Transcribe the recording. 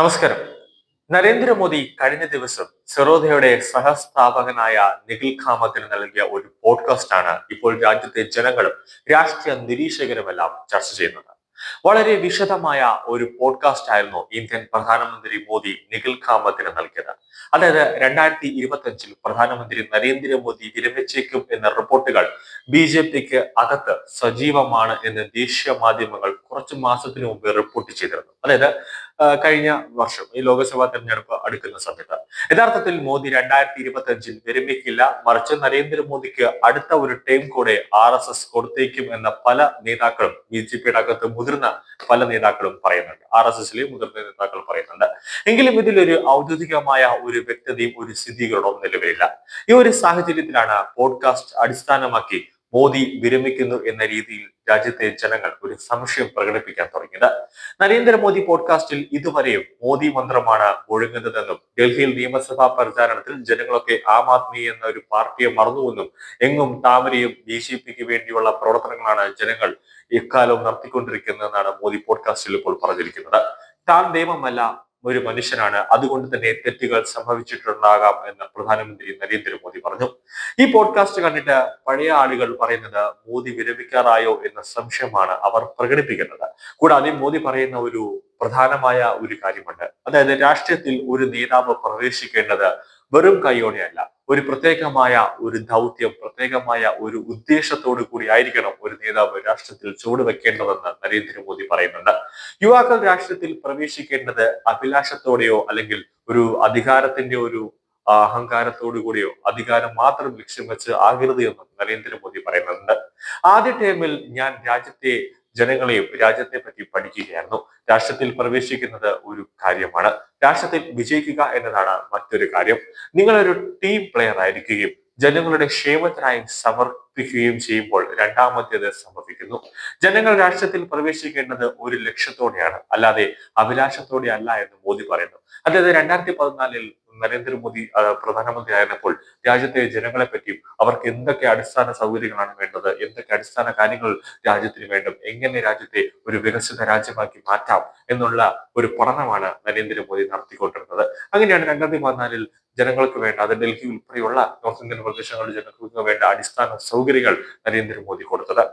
നമസ്കാരം. നരേന്ദ്രമോദി കഴിഞ്ഞ ദിവസം സെറോദയുടെ സഹസ്ഥാപകനായ നിഖിൽ ഖാമത്തിന് നൽകിയ ഒരു പോഡ്കാസ്റ്റ് ആണ് ഇപ്പോൾ രാജ്യത്തെ ജനങ്ങളും രാഷ്ട്രീയ നിരീക്ഷകരുമെല്ലാം ചർച്ച ചെയ്യുന്നത്. വളരെ വിശദമായ ഒരു പോഡ്കാസ്റ്റ് ആയിരുന്നു ഇന്ത്യൻ പ്രധാനമന്ത്രി മോദി നിഖിൽ ഖാമത്തിന് നൽകിയത്. അതായത് രണ്ടായിരത്തി ഇരുപത്തി അഞ്ചിൽ പ്രധാനമന്ത്രി നരേന്ദ്രമോദി വിരമിച്ചേക്കും എന്ന റിപ്പോർട്ടുകൾ ബി ജെ പിക്ക് അകത്ത് സജീവമാണ് എന്ന് ദേശീയ മാധ്യമങ്ങൾ കുറച്ചു മാസത്തിന് മുമ്പ് റിപ്പോർട്ട് ചെയ്തിരുന്നു. അതായത് കഴിഞ്ഞ വർഷം ഈ ലോക്സഭാ തെരഞ്ഞെടുപ്പ് അടുക്കുന്ന സമയത്ത്. യഥാർത്ഥത്തിൽ മോദി രണ്ടായിരത്തി ഇരുപത്തി അഞ്ചിൽ വിരമിക്കില്ല. മറിച്ച് നരേന്ദ്രമോദിക്ക് അടുത്ത ഒരു ടൈം കൂടെ ആർ എസ് എസ് കൊടുത്തേക്കും എന്ന പല നേതാക്കളും ബി ജെ പിയുടെ അകത്ത് മുതിർന്ന പല നേതാക്കളും പറയുന്നുണ്ട്. ആർ എസ് എസിലെ മുതിർന്ന നേതാക്കൾ പറയുന്നുണ്ട്. എങ്കിലും ഇതിലൊരു ഔദ്യോഗികമായ ഒരു വ്യക്തതയും ഒരു സ്ഥിരീകരണവും നിലവിലില്ല. ഈ ഒരു സാഹചര്യത്തിലാണ് പോഡ്കാസ്റ്റ് അടിസ്ഥാനമാക്കി മോദി വിരമിക്കുന്നു എന്ന രീതിയിൽ രാജ്യത്തെ ജനങ്ങൾ ഒരു സംശയം പ്രകടിപ്പിക്കാൻ തുടങ്ങിയത്. നരേന്ദ്രമോദി പോഡ്കാസ്റ്റിൽ ഇതുവരെയും മോദി മന്ത്രമാണ് ഒഴുങ്ങുന്നതെന്നും ഡൽഹിയിൽ നിയമസഭാ പ്രചാരണത്തിൽ ജനങ്ങളൊക്കെ ആം ആദ്മി എന്ന ഒരു പാർട്ടിയെ മറന്നുവെന്നും എങ്ങും താമരയും ബി ജെ പിക്ക് വേണ്ടിയുള്ള പ്രവർത്തനങ്ങളാണ് ജനങ്ങൾ ഇക്കാലവും നടത്തിക്കൊണ്ടിരിക്കുന്നതെന്നാണ് മോദി പോഡ്കാസ്റ്റിൽ ഇപ്പോൾ പറഞ്ഞിരിക്കുന്നത്. താൻ ദൈവമല്ല ഒരു മനുഷ്യനാണ്. അതുകൊണ്ട് തന്നെ തെറ്റുകൾ സംഭവിച്ചിട്ടുണ്ടാകാം എന്ന് പ്രധാനമന്ത്രി നരേന്ദ്രമോദി പറഞ്ഞു. ഈ പോഡ്കാസ്റ്റ് കണ്ടിട്ട് പഴയ ആളുകൾ പറയുന്നത് മോദി വിരമിക്കാറായോ എന്ന സംശയമാണ് അവർ പ്രകടിപ്പിക്കുന്നത്. കൂടാതെ മോദി പറയുന്ന ഒരു പ്രധാനമായ ഒരു കാര്യമുണ്ട്. അതായത് രാഷ്ട്രീയത്തിൽ ഒരു നേതാവ് പ്രവേശിക്കേണ്ടത് വെറും കൈയോടെയല്ല ഒരു പ്രത്യേകമായ ഒരു ദൗത്യം പ്രത്യേകമായ ഒരു ഉദ്ദേശത്തോടു കൂടി ആയിരിക്കണം ഒരു നേതാവ് രാഷ്ട്രത്തിൽ ചുവടുവെക്കേണ്ടതെന്ന് നരേന്ദ്രമോദി പറയുന്നുണ്ട്. യുവാക്കൾ രാഷ്ട്രത്തിൽ പ്രവേശിക്കേണ്ടത് അഭിലാഷത്തോടെയോ അല്ലെങ്കിൽ ഒരു അധികാരത്തിന്റെ ഒരു അഹങ്കാരത്തോടു കൂടിയോ അധികാരം മാത്രം ലക്ഷ്യം വെച്ച് ആകരുത് എന്നും നരേന്ദ്രമോദി പറയുന്നുണ്ട്. ആദ്യ ടേമിൽ ഞാൻ രാജ്യത്തെ ജനങ്ങളെയും രാജ്യത്തെ പറ്റി പഠിക്കുകയായിരുന്നു. രാഷ്ട്രത്തിൽ പ്രവേശിക്കുന്നത് ഒരു കാര്യമാണ്. രാഷ്ട്രത്തിൽ വിജയിക്കുക എന്നതാണ് മറ്റൊരു കാര്യം. നിങ്ങളൊരു ടീം പ്ലെയർ ആയിരിക്കുകയും ജനങ്ങളുടെ ക്ഷേമത്തിനായി സമർപ്പിക്കുകയും ചെയ്യുമ്പോൾ രണ്ടാമത്തേത് സമർപ്പിക്കുന്നു. ജനങ്ങൾ രാഷ്ട്രത്തിൽ പ്രവേശിക്കേണ്ടത് ഒരു ലക്ഷ്യത്തോടെയാണ്. അല്ലാതെ അഭിലാഷത്തോടെ അല്ല എന്ന് മോദി പറയുന്നു. അതായത് രണ്ടായിരത്തി പതിനാലിൽ നരേന്ദ്രമോദി പ്രധാനമന്ത്രി ആയിരുന്നപ്പോൾ രാജ്യത്തെ ജനങ്ങളെ പറ്റിയും അവർക്ക് എന്തൊക്കെ അടിസ്ഥാന സൗകര്യങ്ങളാണ് വേണ്ടത്? എന്തൊക്കെ അടിസ്ഥാന കാര്യങ്ങൾ രാജ്യത്തിന് വേണ്ടും? എങ്ങനെ രാജ്യത്തെ ഒരു വികസിത രാജ്യമാക്കി മാറ്റാം? എന്നുള്ള ഒരു പഠനമാണ് നരേന്ദ്രമോദി നടത്തിക്കൊണ്ടിരുന്നത്. അങ്ങനെയാണ് രണ്ടായിരത്തി പതിനാലിൽ ജനങ്ങൾക്ക് വേണ്ട അത് ഡൽഹി ഉൾപ്പെടെയുള്ള നോർത്ത് ഇന്ത്യൻ പ്രദേശങ്ങളിൽ ജനങ്ങൾക്ക് വേണ്ട അടിസ്ഥാന സൗകര്യങ്ങൾ നരേന്ദ്രമോദി കൊടുത്തത്.